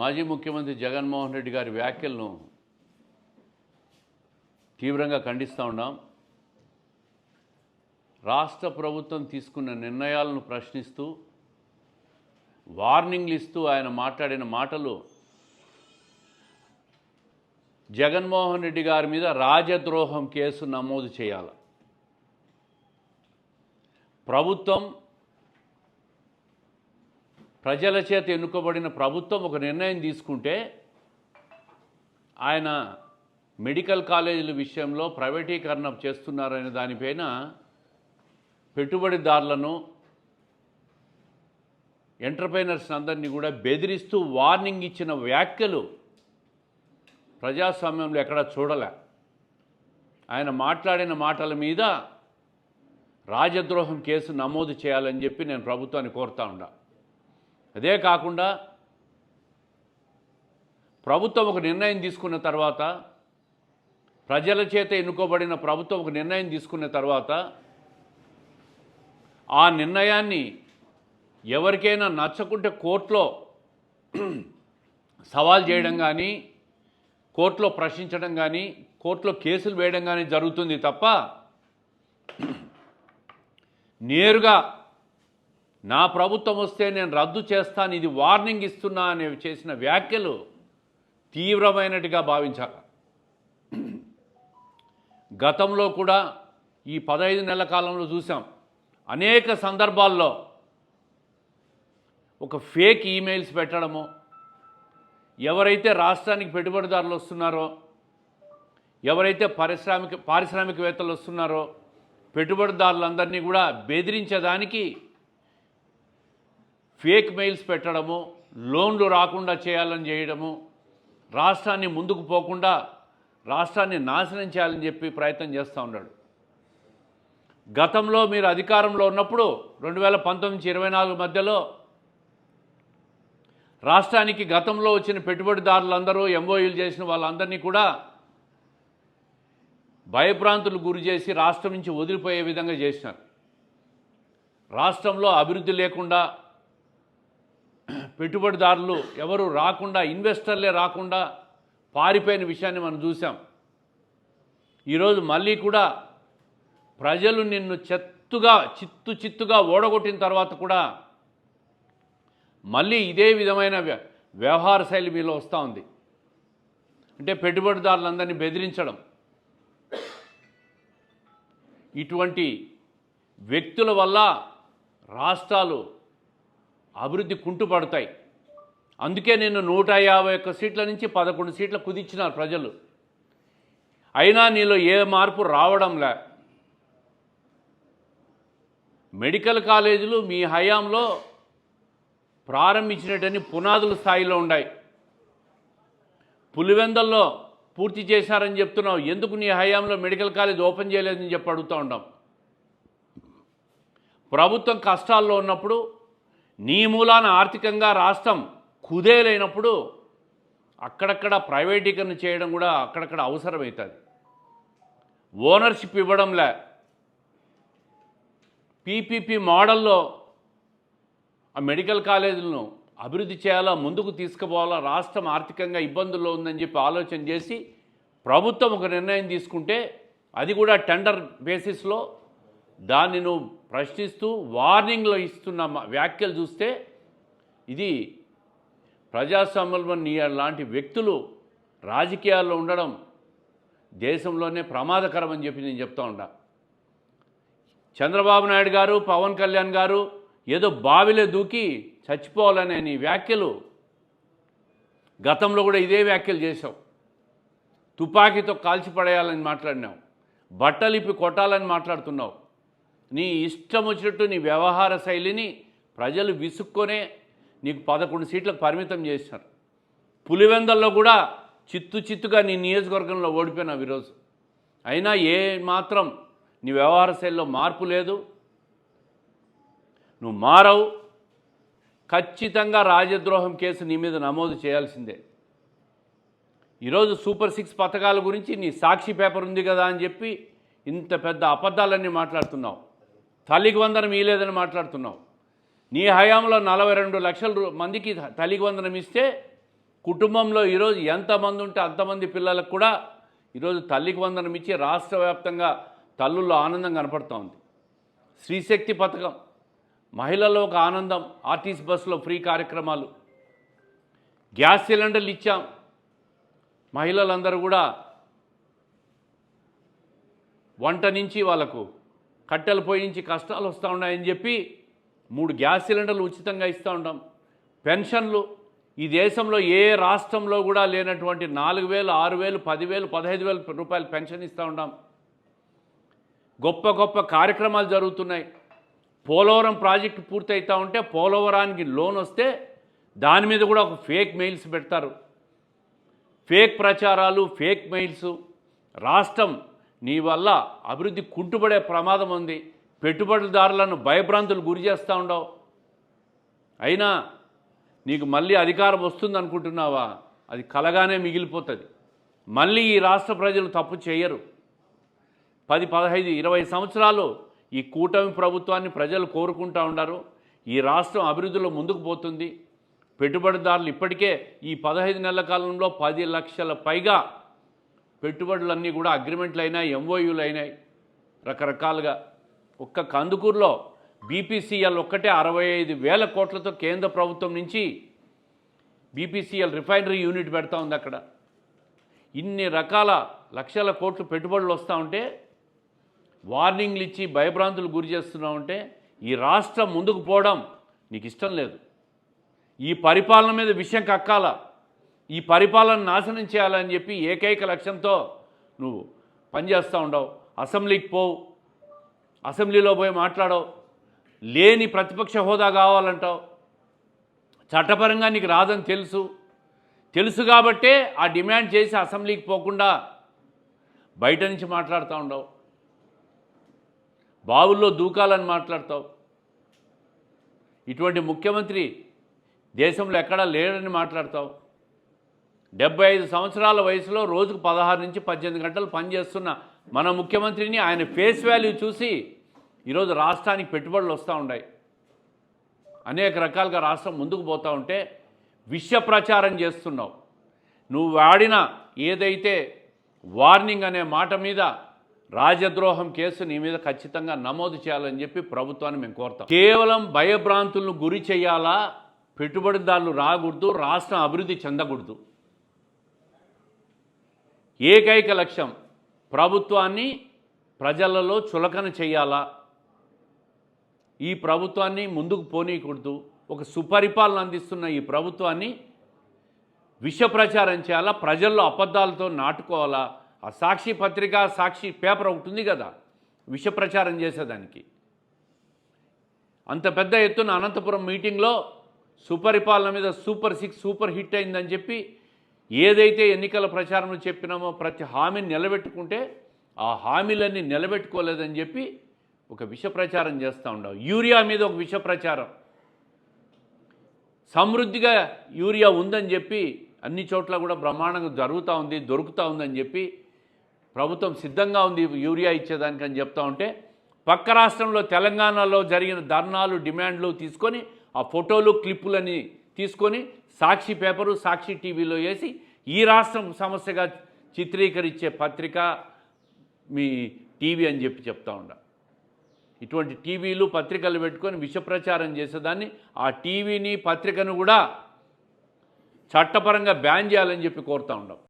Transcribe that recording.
మాజీ ముఖ్యమంత్రి జగన్మోహన్ రెడ్డి గారి వ్యాఖ్యలను తీవ్రంగా ఖండిస్తూ ఉన్నాం. రాష్ట్ర ప్రభుత్వం తీసుకున్న నిర్ణయాలను ప్రశ్నిస్తూ వార్నింగ్లు ఇస్తూ ఆయన మాట్లాడిన మాటలు జగన్మోహన్ రెడ్డి గారి మీద రాజద్రోహం కేసు నమోదు చేయాలి. ప్రభుత్వం ప్రజల చేత ఎన్నుకోబడిన ప్రభుత్వం ఒక నిర్ణయం తీసుకుంటే ఆయన మెడికల్ కాలేజీల విషయంలో ప్రైవేటీకరణ చేస్తున్నారనే దానిపైన పెట్టుబడిదారులను ఎంటర్ప్రైనర్స్ అందరినీ కూడా బెదిరిస్తూ వార్నింగ్ ఇచ్చిన వ్యాఖ్యలు ప్రజాస్వామ్యంలో ఎక్కడా చూడలే. ఆయన మాట్లాడిన మాటల మీద రాజద్రోహం కేసు నమోదు చేయాలని చెప్పి నేను ప్రభుత్వాన్ని కోరుతా ఉన్నా. అదే కాకుండా ప్రభుత్వం ఒక నిర్ణయం తీసుకున్న తర్వాత ప్రజల చేత ఎన్నుకోబడిన ప్రభుత్వం ఒక నిర్ణయం తీసుకున్న తర్వాత ఆ నిర్ణయాన్ని ఎవరికైనా నచ్చకుంటే కోర్టులో సవాల్ చేయడం కానీ కోర్టులో ప్రశ్నించడం కానీ కోర్టులో కేసులు వేయడం కానీ జరుగుతుంది తప్ప నేరుగా నా ప్రభుత్వం వస్తే నేను రద్దు చేస్తాను ఇది వార్నింగ్ ఇస్తున్నా అని చేసిన వ్యాఖ్యలు తీవ్రమైనట్టుగా భావించాలి. గతంలో కూడా ఈ పదహైదు నెలల కాలంలో చూసాం. అనేక సందర్భాల్లో ఒక ఫేక్ ఈమెయిల్స్ పెట్టడము ఎవరైతే రాష్ట్రానికి పెట్టుబడిదారులు వస్తున్నారో ఎవరైతే పారిశ్రామిక పారిశ్రామికవేత్తలు వస్తున్నారో పెట్టుబడిదారులందరినీ కూడా బెదిరించేదానికి ఫేక్ మెయిల్స్ పెట్టడము లోన్లు రాకుండా చేయాలని చేయడము రాష్ట్రాన్ని ముందుకు పోకుండా రాష్ట్రాన్ని నాశనం చేయాలని చెప్పి ప్రయత్నం చేస్తూ ఉన్నాడు. గతంలో మీరు అధికారంలో ఉన్నప్పుడు రెండు వేల పంతొమ్మిది ఇరవై నాలుగు మధ్యలో రాష్ట్రానికి గతంలో వచ్చిన పెట్టుబడిదారులందరూ ఎంఓయూలు చేసిన వాళ్ళందరినీ కూడా భయభ్రాంతులు గురి చేసి రాష్ట్రం నుంచి వదిలిపోయే విధంగా చేసినారు. రాష్ట్రంలో అభివృద్ధి లేకుండా పెట్టుబడిదారులు ఎవరు రాకుండా ఇన్వెస్టర్లే రాకుండా పారిపోయిన విషయాన్ని మనం చూసాం ఈరోజు మళ్ళీ కూడా ప్రజలు నిన్ను చెత్తుగా చిత్తు చిత్తుగా ఓడగొట్టిన తర్వాత కూడా మళ్ళీ ఇదే విధమైన వ్య- వ్యవహార శైలి మీలో వస్తూ ఉంది. అంటే పెట్టుబడిదారులందరినీ బెదిరించడం. ఇటువంటి వ్యక్తుల వల్ల రాష్ట్రాలు అభివృద్ధి కుంటుపడతాయి. అందుకే నేను నూట యాభై ఒక్క సీట్ల నుంచి పదకొండు సీట్లు కుదించినారు ప్రజలు. అయినా నీలో ఏ మార్పు రావడంలే మెడికల్ కాలేజీలు మీ హయాంలో ప్రారంభించినటువంటి పునాదుల స్థాయిలో ఉన్నాయి. పులివెందల్లో పూర్తి చేశారని చెప్తున్నావు. ఎందుకు నీ హయాంలో మెడికల్ కాలేజ్ ఓపెన్ చేయలేదని చెప్పి అడుగుతూ ఉంటాం ప్రభుత్వం కష్టాల్లో ఉన్నప్పుడు నీ మూలాన ఆర్థికంగా రాష్ట్రం కుదేలైనప్పుడు అక్కడక్కడ ప్రైవేటీకరణ చేయడం కూడా అక్కడక్కడ అవసరమవుతుంది. ఓనర్షిప్ ఇవ్వడంలే. పీపీపీ మోడల్లో ఆ మెడికల్ కాలేజీలను అభివృద్ధి చేయాలా ముందుకు తీసుకుపోవాలా రాష్ట్రం ఆర్థికంగా ఇబ్బందుల్లో ఉందని చెప్పి ఆలోచన చేసి ప్రభుత్వం ఒక నిర్ణయం తీసుకుంటే అది కూడా టెండర్ బేసిస్లో దాన్ని నువ్వు ప్రశ్నిస్తూ వార్నింగ్లో ఇస్తున్న వ్యాఖ్యలు చూస్తే ఇది ప్రజాస్వామ్యం లాంటి వ్యక్తులు రాజకీయాల్లో ఉండడం దేశంలోనే ప్రమాదకరం అని చెప్పి నేను చెప్తా ఉంటా చంద్రబాబు నాయుడు గారు పవన్ కళ్యాణ్ గారు ఏదో బావిలో దూకి చచ్చిపోవాలనే నీ వ్యాఖ్యలు గతంలో కూడా ఇదే వ్యాఖ్యలు చేశావు. తుపాకీతో కాల్చి పడేయాలని మాట్లాడినావు. బట్టలిప్పి కొట్టాలని మాట్లాడుతున్నావు. నీ ఇష్టం వచ్చినట్టు నీ వ్యవహార శైలిని ప్రజలు విసుక్కొనే నీకు పదకొండు సీట్లకు పరిమితం చేసినారు పులివెందల్లో కూడా చిత్తు చిత్తుగా నీ నియోజకవర్గంలో ఓడిపోయినావు ఈరోజు. అయినా ఏ మాత్రం నీ వ్యవహార శైలిలో మార్పు లేదు. నువ్వు మారవు. ఖచ్చితంగా రాజద్రోహం కేసు నీ మీద నమోదు చేయాల్సిందే. ఈరోజు సూపర్ సిక్స్ పథకాల గురించి నీ సాక్షి పేపర్ ఉంది కదా అని చెప్పి ఇంత పెద్ద అబద్ధాలన్నీ మాట్లాడుతున్నావు. తల్లికి వందనం ఇవ్వలేదని మాట్లాడుతున్నావు. నీ హయాంలో నలభై రెండు లక్షల మందికి తల్లికి వందనం ఇస్తే కుటుంబంలో ఈరోజు ఎంతమంది ఉంటే అంతమంది పిల్లలకు కూడా ఈరోజు తల్లికి వందనం ఇచ్చి రాష్ట్ర వ్యాప్తంగా తల్లుల్లో ఆనందం కనపడుతూ ఉంది. శ్రీశక్తి పథకం మహిళల్లో ఒక ఆనందం ఆర్టీసీ బస్సులో ఫ్రీ కార్యక్రమాలు గ్యాస్ సిలిండర్లు ఇచ్చాం. మహిళలందరూ కూడా వంట నుంచి వాళ్ళకు కట్టెల పొయ్యి నుంచి కష్టాలు వస్తూ ఉన్నాయని చెప్పి మూడు గ్యాస్ సిలిండర్లు ఉచితంగా ఇస్తూ ఉంటాం పెన్షన్లు ఈ దేశంలో ఏ రాష్ట్రంలో కూడా లేనటువంటి నాలుగు వేలు ఆరు వేలు పదివేలు పదహైదు వేల రూపాయలు పెన్షన్ ఇస్తూ ఉంటాం గొప్ప గొప్ప కార్యక్రమాలు జరుగుతున్నాయి. పోలవరం ప్రాజెక్టు పూర్తయితా ఉంటే పోలవరానికి లోన్ వస్తే దాని మీద కూడా ఒక ఫేక్ మెయిల్స్ పెడతారు. ఫేక్ ప్రచారాలు ఫేక్ మెయిల్స్. రాష్ట్రం నీ వల్ల అభివృద్ధి కుంటుపడే ప్రమాదం ఉంది. పెట్టుబడిదారులను భయభ్రాంతులు గురి చేస్తూ ఉండవు. అయినా నీకు మళ్ళీ అధికారం వస్తుంది అనుకుంటున్నావా అది కలగానే మిగిలిపోతుంది. మళ్ళీ ఈ రాష్ట్ర ప్రజలు తప్పు చేయరు. పది పదహైదు ఇరవై సంవత్సరాలు ఈ కూటమి ప్రభుత్వాన్ని ప్రజలు కోరుకుంటా ఉన్నారు ఈ రాష్ట్రం అభివృద్ధిలో ముందుకు పోతుంది. పెట్టుబడిదారులు ఇప్పటికే ఈ పదహైదు నెలల కాలంలో పది లక్షల పైగా పెట్టుబడులన్నీ కూడా అగ్రిమెంట్లు అయినాయి ఎంఓయూలు అయినాయి రకరకాలుగా ఒక్క కందుకూరులో బీపీసీఎల్ ఒక్కటే అరవై ఐదు వేల కోట్లతో కేంద్ర ప్రభుత్వం నుంచి బీపీసీఎల్ రిఫైనరీ యూనిట్ పెడతా ఉంది అక్కడ. ఇన్ని రకాల లక్షల కోట్లు పెట్టుబడులు వస్తూ ఉంటే వార్నింగ్లు ఇచ్చి భయభ్రాంతులు గురి చేస్తున్నావు ఉంటే ఈ రాష్ట్రం ముందుకు పోవడం నీకు ఇష్టం లేదు. ఈ పరిపాలన మీద విషయం కక్కాల? ఈ పరిపాలన నాశనం చేయాలని చెప్పి ఏకైక లక్ష్యంతో నువ్వు పనిచేస్తూ ఉండవు. అసెంబ్లీకి పోవు. అసెంబ్లీలో పోయి మాట్లాడవు. లేని ప్రతిపక్ష హోదా కావాలంటావు. చట్టపరంగా నీకు రాదని తెలుసు. తెలుసు కాబట్టే ఆ డిమాండ్ చేసి అసెంబ్లీకి పోకుండా బయట నుంచి మాట్లాడుతూ ఉండవు. బావుల్లో దూకాలని మాట్లాడతావు. ఇటువంటి ముఖ్యమంత్రి దేశంలో ఎక్కడా లేడని మాట్లాడతావు. డెబ్బై ఐదు సంవత్సరాల వయసులో రోజుకు పదహారు నుంచి పద్దెనిమిది గంటలు పనిచేస్తున్న మన ముఖ్యమంత్రిని ఆయన ఫేస్ వాల్యూ చూసి ఈరోజు రాష్ట్రానికి పెట్టుబడులు వస్తూ ఉన్నాయి. అనేక రకాలుగా రాష్ట్రం ముందుకు పోతూ ఉంటే విష ప్రచారం చేస్తున్నావు. నువ్వు వాడిన ఏదైతే వార్నింగ్ అనే మాట మీద రాజద్రోహం కేసు నీ మీద ఖచ్చితంగా నమోదు చేయాలని చెప్పి ప్రభుత్వాన్ని మేము కోరుతాం. కేవలం భయభ్రాంతులను గురి చేయాలా? పెట్టుబడిదారులు రాకూడదు రాష్ట్రం అభివృద్ధి చెందకూడదు. ఏకైక లక్ష్యం ప్రభుత్వాన్ని ప్రజలలో చులకన చేయాలా? ఈ ప్రభుత్వాన్ని ముందుకు పోనీయకూడదు. ఒక సుపరిపాలన అందిస్తున్న ఈ ప్రభుత్వాన్ని విష ప్రచారం చేయాలా? ప్రజల్లో అబద్ధాలతో నాటుకోవాలా? ఆ సాక్షి పత్రిక సాక్షి పేపర్ ఒకటి ఉంది కదా విష ప్రచారం చేసేదానికి. అంత పెద్ద ఎత్తున అనంతపురం మీటింగ్లో సుపరిపాలన మీద సూపర్ సిక్స్ సూపర్ హిట్ అయిందని చెప్పి ఏదైతే ఎన్నికల ప్రచారంలో చెప్పినామో ప్రతి హామీని నిలబెట్టుకుంటే ఆ హామీలన్నీ నిలబెట్టుకోలేదని చెప్పి ఒక విష ప్రచారం చేస్తూ ఉండవు. యూరియా మీద ఒక విష ప్రచారం సమృద్ధిగా యూరియా ఉందని చెప్పి అన్ని చోట్ల కూడా బ్రహ్మాండంగా జరుగుతూ ఉంది దొరుకుతూ ఉందని చెప్పి ప్రభుత్వం సిద్ధంగా ఉంది యూరియా ఇచ్చేదానికని చెప్తూ చెప్తా ఉంటే పక్క రాష్ట్రంలో తెలంగాణలో జరిగిన ధర్నాలు డిమాండ్లు తీసుకొని ఆ ఫోటోలు క్లిప్పులని తీసుకొని సాక్షి పేపరు సాక్షి టీవీలో వేసి ఈ రాష్ట్రం సమస్యగా చిత్రీకరించే పత్రిక మీ టీవీ అని చెప్పి చెప్తా ఉండ. ఇటువంటి టీవీలు పత్రికలు పెట్టుకొని విషప్రచారం చేసేదాన్ని. ఆ టీవీని పత్రికను కూడా చట్టపరంగా బ్యాన్ చేయాలని చెప్పి కోరుతా ఉండం.